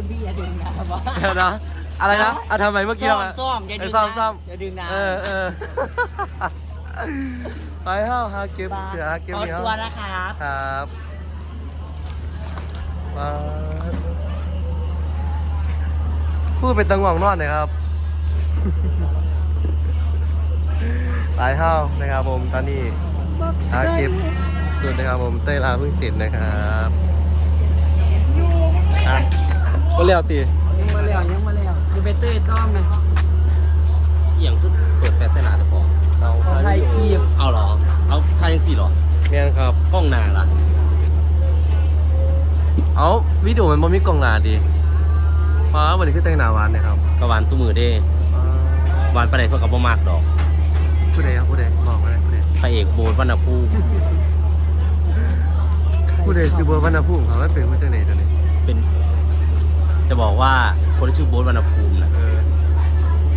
คุณพี่อย่าดึงนะครับว่าเดี๋ยวนะอะไรนะอะทำไมเมื่อกี้ซ่อทำมไมซ่อมอย่าเอดึองซ่อมนะซ่อมอย่าดึงนะเออเออไปเฮ้าหาเก็บเสือหาเก็บขอเหนียว ตัวนะครับครับมาพูดเป็นตังหวังนอนหน่อยครับไปเฮ้านะครับผมตอนนี้หาเก็บสุดนะครับผมเต้ยลาเพิ่งเสร็จนะครับอะ ก็เลี้ยวตียังมาแล้วยังมาแล้วดูเบเตอร์ต้อมนะอย่างคือเปิดแฟลชใส่หนาเจะพองเอาของไทยคีบเอาเหรอ เอาทายยังสี่เหรอเนี่ยครับกล้องหนาล่ะ เอาวิดีโอมันบ่มีกล้องหน้าดิฟ้าวันนี้คือแต่งหน้าหวานเนะครับกระวานสู้มือเด้วานไปไหนเพื่อกับบ่มากดอกผู้ใดครับผู้ใดบอกมาเลยผู้ใดพระเอกโบนวรรณภูมิผู้ใดซื้อเบอร์วรรณภูมิเขาไม่เป็นผู้จังไหนตัวนี้เป็น จะบอกว่าคนที่ชื่อโบนวรรณภูมินะเออ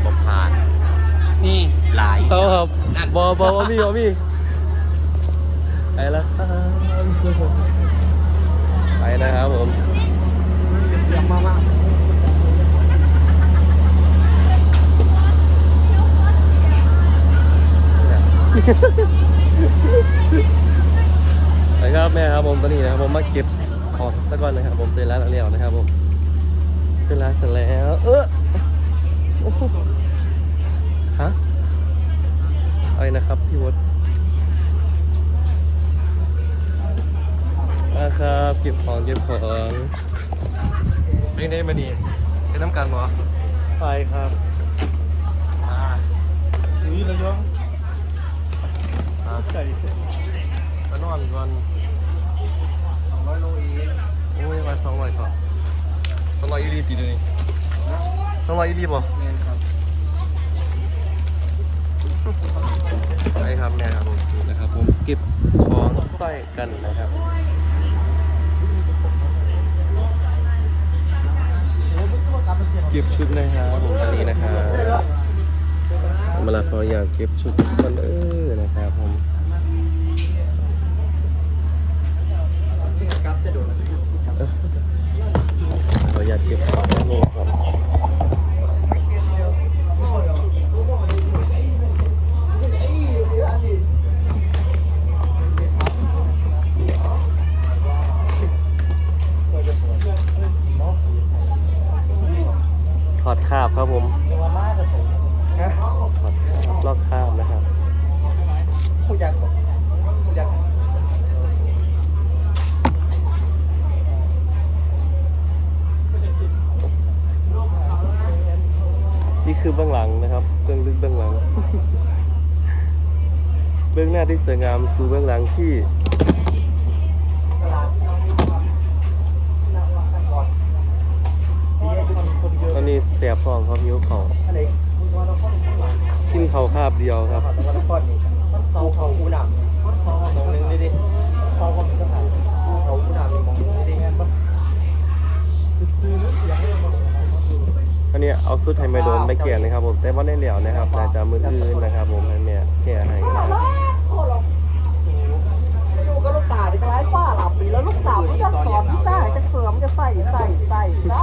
บอกผ่านนี่ลายเศร้าครับบอบอบอมีบอมีไปแล้วครับไปนะครับผมเสียงมามากไปครับแม่ครับผมตอนนี้นะครับผมมาเก็บของสักก่อนนะครับผมเตือนร้านเรียวนะครับผม เตือนร้านเสร็จแล้ว เออโอ้โหฮะอะไรนะครับ พี่วดมาครับ เก็บของเก็บของไม่ได้มาดีไปน้ำกันเหรอไปครับอ่านี่ระยองครับใส่มานอนก่อนสองร้อยโลเองโอ้ยมาสองร้อยก่อน สองร้อยอีรีตีเลยสองร้อยอีรีป่ะเงินครับใช่ครับแม่ครับผมนี่นะครับผมเก็บของใส่กันนะครับเก็บชุดนะครับผมอันนี้นะครับเวลาเขาอยากเก็บชุดกันเออ คือเบื้องหลังนะครับเบื้องลึกเบื้องหลัง เบื้องหน้าที่สวยงามสู่เบื้องหลังที่ตลาดนนี้เยอะตอนนี้แสบท้องครับหิวเขาวอะไรคุณวันละคนข้างหลังกินเขาคาบเดียวครับมันเสาเขาหูหนำมันเสามองหนึ่งดิดิเสาเขาเป็นสถานภูเขาหูหนำมีมองหนึ่งดิดิงานปะซื้อเสียงให้มัน อันนี้ เอาสุดไทยไม่โดนไปเกี่ยนนะครับผมแต่ว่าได้เหลียวนะครับน่าจะมืออื่นนะครับ ผมให้แม่แก้ให้นะครับอยู่กับลูกตาดิคล้ายป้าหลับปีแล้วลูกตามันจะสอนพิซซ่าจะเฟิร์มจะใส่ใส่ใส่ได้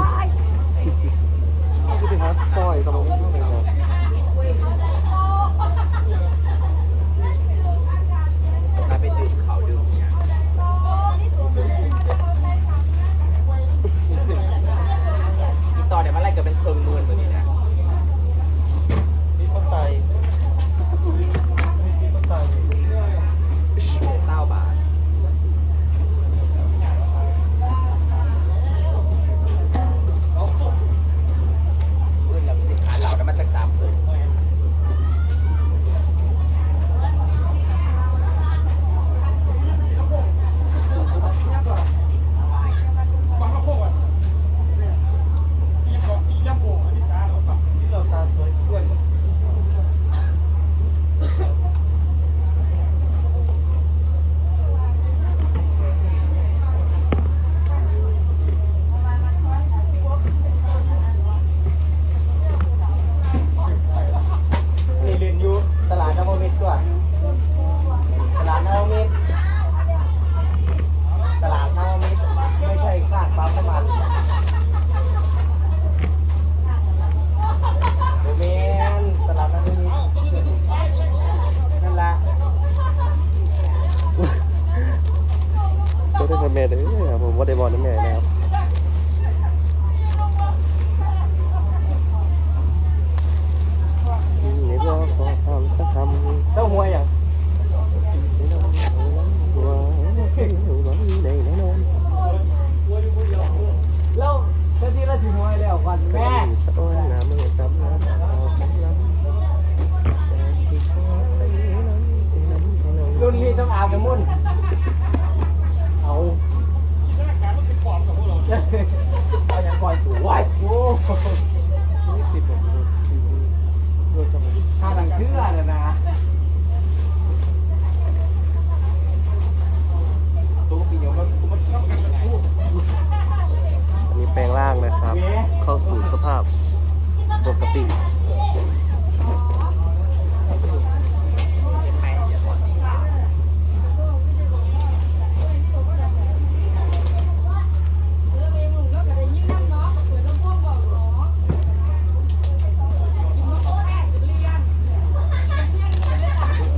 วอลเลย์บอลน้ำใหญ่นะครับสิ่งนี้ก็ขอคำสักคำเต้าหวยอ่ะแล้วเจ้าที่ราชมวยแล้ววันแม่สะอ้อนน้ำไม่ตำน้ำน้ำน้ำรุ่นนี้ต้องอาบน้ำมนต์ เอาอย่างก่อนสวยโอ้นี่สิบแบบรถจังข้าดังเชื่อเลยนะตัวปีเดียวมันมันต้องกันมันพูด อันนี้แปลงร่างนะครับ เข้าสู่สภาพปกติ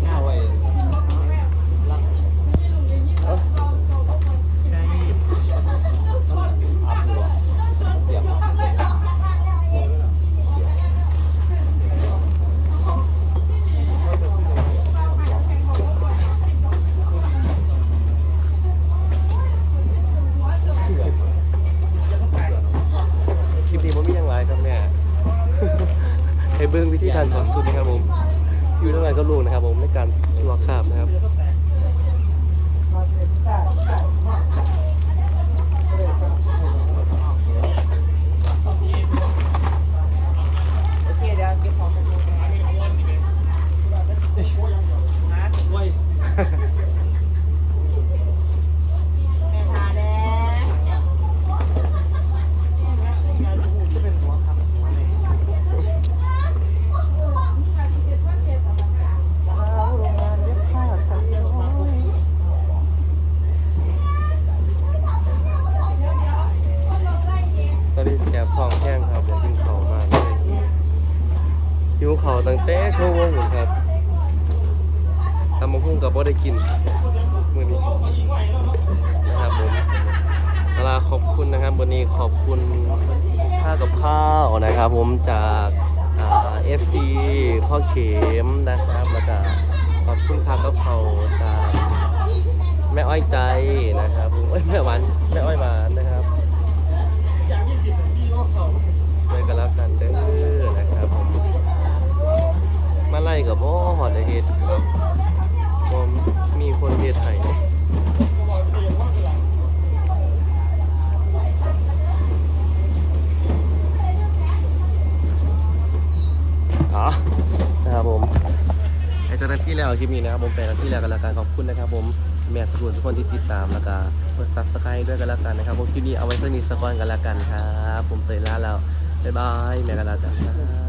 ง่ายเว้ยรักอาบหัวเปียก คลิปนี้มันมีอย่างไรครับแม่ ให้ เบื้องวิธีการถอดสูตรนะครับผม อยู่ทั้งไหนก็รู้นะครับผมในการลอกคาบนะครับ โอเคเดี๋ยวเก็บของกัน โอ้ย จะเป็นหัวครับหัวเลยสาวโรงงานเย็บผ้าสักน้อย ตอนนี้แสบท้องแห้งครับอยากกินข้าวมากเลย หิวข้าวตั้งแต่ชั่วโมงหนึ่งครับตำมะพุ่งกับบ่ได้กินมื้อนี้นะครับผมเวลาขอบคุณนะครับวันนี้ขอบคุณค่ากับข้าวนะครับ ผมจากเอ่า FC พ่อเข็มนะครับแล้วก็ขอบคุณค่ากับข้าวจากแม่อ้อยใจนะครับผมแม่หวานแม่อ้อยหวานนะครับด้วยกันแล้วกันเด้อนะครับผมมาไล่ กับบ่หอดเฮ็ดผมมีคนเฮ็ดให้อ๋อนะครับผมให้เจ้าหน้าที่แล้วคลิปนี้นะครับผมเป็นหน้าที่แล้วกันแล้วกันขอบคุณนะครับผมแม่สกุลทุกคนที่ติดตามแล้วก็กดซับสไครต์ด้วยกันแล้วกันนะครับผมคลิปนี้เอาไว้สนิทสกอนกันแล้วกันครับ ผมเตยล่าแล้วบ๊ายบายแม่กันล้วกันครับ